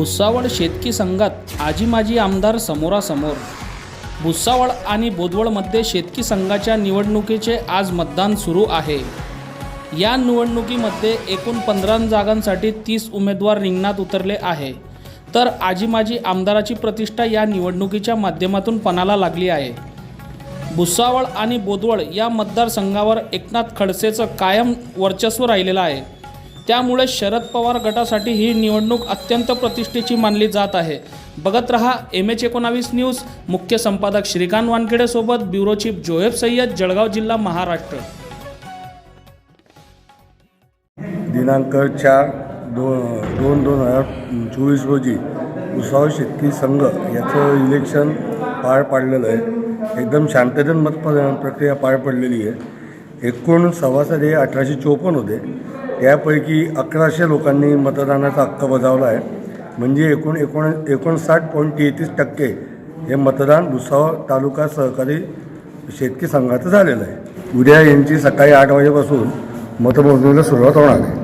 भुसावळ शेतकी संघात आजी माजी आमदार समोरासमोर. भुसावळ आणि बोदवळमध्ये शेतकी संघाच्या निवडणुकीचे आज मतदान सुरू आहे. या निवडणुकीमध्ये एकूण पंधरा जागांसाठी तीस उमेदवार रिंगणात उतरले आहे. तर आजी माजी आमदाराची प्रतिष्ठा या निवडणुकीच्या माध्यमातून पणाला लागली आहे. भुसावळ आणि बोदवळ या मतदारसंघावर एकनाथ खडसेचं कायम वर्चस्व राहिलेलं आहे. त्यामुळे शरद पवार गटासाठी ही निवडणूक अत्यंत प्रतिष्ठेची मानली जात आहे. बघत रहा एम एच एकोणावीस न्यूज. मुख्य संपादक श्रीकांत वानखेडेसोबत ब्युरो चीफ जोहेब सय्यद जळगाव जिल्हा महाराष्ट्र. दिनांक चार दो दोन दोन हजार चोवीस रोजी उसाव शेतकरी संघ याचं इलेक्शन पार पाडलेलं आहे. एकदम शांततेत मत प्रक्रिया पार पडलेली आहे. एकूण सभासद हे अठराशे चोपन्न होते. त्यापैकी अकराशे लोकांनी मतदानाचा हक्क बजावला आहे. म्हणजे एकूण एकोण एकोणसाठ पॉईंट तेहतीस टक्के हे मतदान भुसावळ तालुका सहकारी शेतकी संघाचं झालेलं आहे. उद्या यांची सकाळी आठ वाजेपासून मतमोजणीला सुरुवात होणार आहे.